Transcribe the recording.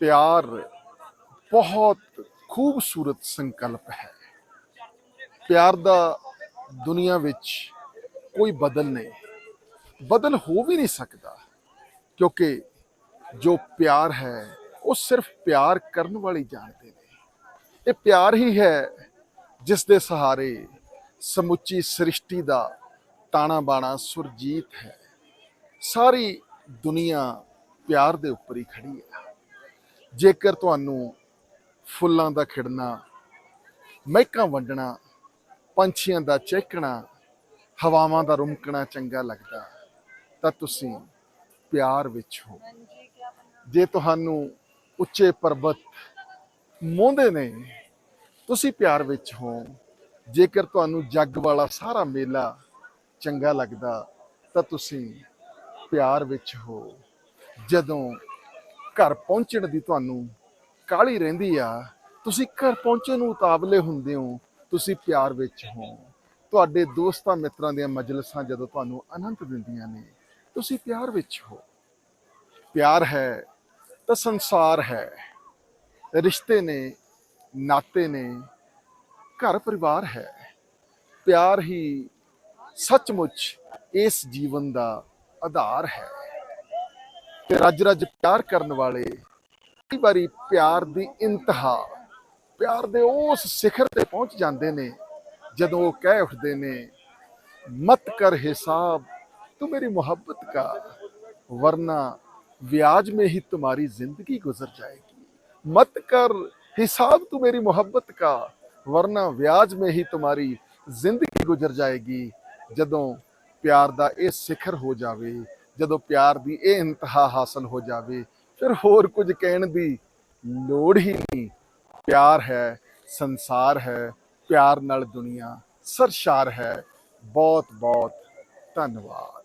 ਪਿਆਰ ਬਹੁਤ ਖੂਬਸੂਰਤ ਸੰਕਲਪ ਹੈ ਪਿਆਰ ਦਾ ਦੁਨੀਆ ਵਿੱਚ ਕੋਈ ਬਦਲ ਨਹੀਂ ਬਦਲ ਹੋ ਵੀ ਨਹੀਂ ਸਕਦਾ ਕਿਉਂਕਿ ਜੋ ਪਿਆਰ ਹੈ ਉਹ ਸਿਰਫ ਪਿਆਰ ਕਰਨ ਵਾਲੇ ਜਾਣਦੇ ਨੇ ਇਹ ਪਿਆਰ ਹੀ ਹੈ ਜਿਸ ਦੇ ਸਹਾਰੇ ਸਮੁੱਚੀ ਸ੍ਰਿਸ਼ਟੀ ਦਾ ਤਾਣਾ ਬਾਣਾ ਸੁਰਜੀਤ ਹੈ ਸਾਰੀ ਦੁਨੀਆ ਪਿਆਰ ਦੇ ਉੱਪਰ ਹੀ ਖੜੀ ਹੈ ਜੇਕਰ ਤੁਹਾਨੂੰ ਫੁੱਲਾਂ ਦਾ ਖਿੜਨਾ, ਮਹਿਕਾਂ ਵੰਡਣਾ, ਪੰਛੀਆਂ ਦਾ ਚਹਿਕਣਾ, ਹਵਾਵਾਂ ਦਾ ਰੁਮਕਣਾ ਚੰਗਾ ਲੱਗਦਾ, ਤਾਂ ਤੁਸੀਂ ਪਿਆਰ ਵਿੱਚ ਹੋ। ਜੇ ਤੁਹਾਨੂੰ ਉੱਚੇ ਪਰਬਤ ਮੋਹਦੇ ਨੇ, ਤੁਸੀਂ ਪਿਆਰ ਵਿੱਚ ਹੋ। ਜੇਕਰ ਤੁਹਾਨੂੰ ਜੱਗ ਵਾਲਾ ਸਾਰਾ ਮੇਲਾ ਚੰਗਾ ਲੱਗਦਾ, ਤਾਂ ਤੁਸੀਂ ਪਿਆਰ ਵਿੱਚ ਹੋ। ਜਦੋਂ ਘਰ ਪਹੁੰਚਣ ਦੀ ਤੁਹਾਨੂੰ ਕਾਹਲੀ ਰਹਿੰਦੀ ਆ? ਤੁਸੀਂ ਘਰ ਪਹੁੰਚਣ ਨੂੰ ਉਤਾਵਲੇ ਹੁੰਦੇ ਹੋ, ਤੁਸੀਂ ਪਿਆਰ ਵਿੱਚ ਹੋ। ਤੁਹਾਡੇ ਦੋਸਤਾਂ ਮਿੱਤਰਾਂ ਦੀਆਂ ਮਜਲਿਸਾਂ ਜਦੋਂ ਤੁਹਾਨੂੰ ਆਨੰਦ ਦਿੰਦੀਆਂ ਨੇ, ਤੁਸੀਂ ਪਿਆਰ ਵਿੱਚ ਹੋ। ਪਿਆਰ ਹੈ ਤਾਂ ਸੰਸਾਰ ਹੈ। ਰਿਸ਼ਤੇ ਨੇ, ਨਾਤੇ ਨੇ, ਘਰ ਪਰਿਵਾਰ ਹੈ। ਪਿਆਰ ਹੀ ਸੱਚਮੁੱਚ ਇਸ ਜੀਵਨ ਦਾ ਆਧਾਰ ਹੈ। ਤੇ ਰੱਜ ਰੱਜ ਪਿਆਰ ਕਰਨ ਵਾਲੇ ਕਈ ਵਾਰੀ ਪਿਆਰ ਦੀ ਇੰਤਹਾ, ਪਿਆਰ ਦੇ ਉਸ ਸਿਖਰ ਤੇ ਪਹੁੰਚ ਜਾਂਦੇ ਨੇ, ਜਦੋਂ ਉਹ ਕਹਿ ਉੱਠਦੇ ਨੇ, ਮਤ ਕਰ ਹਿਸਾਬ, ਤੂੰ ਮੇਰੀ ਮੁਹੱਬਤ ਕਾ ਵਰਨਾ ਵਿਆਜ ਮੇ ਹੀ ਤੁਹਾਡੀ ਜ਼ਿੰਦਗੀ ਗੁਜ਼ਰ ਜਾਏਗੀ। ਮਤ ਕਰ ਹਿਸਾਬ, ਤੂੰ ਮੇਰੀ ਮੁਹੱਬਤ ਕਾ ਵਰਨਾ ਵਿਆਜ ਮੇ ਹੀ ਤੁਹਾਡੀ ਜ਼ਿੰਦਗੀ ਗੁਜ਼ਰ ਜਾਏਗੀ। ਜਦੋਂ ਪਿਆਰ ਦਾ ਇਹ ਸਿਖਰ ਹੋ ਜਾਵੇ ਜਦੋਂ ਪਿਆਰ ਦੀ ਇਹ ਇੰਤਹਾ ਹਾਸਲ ਹੋ ਜਾਵੇ, ਫਿਰ ਹੋਰ ਕੁਝ ਕਹਿਣ ਦੀ ਲੋੜ ਹੀ ਨਹੀਂ। ਪਿਆਰ ਹੈ, ਸੰਸਾਰ ਹੈ, ਪਿਆਰ ਨਾਲ ਦੁਨੀਆ ਸਰਸ਼ਾਰ ਹੈ। ਬਹੁਤ ਬਹੁਤ ਧੰਨਵਾਦ।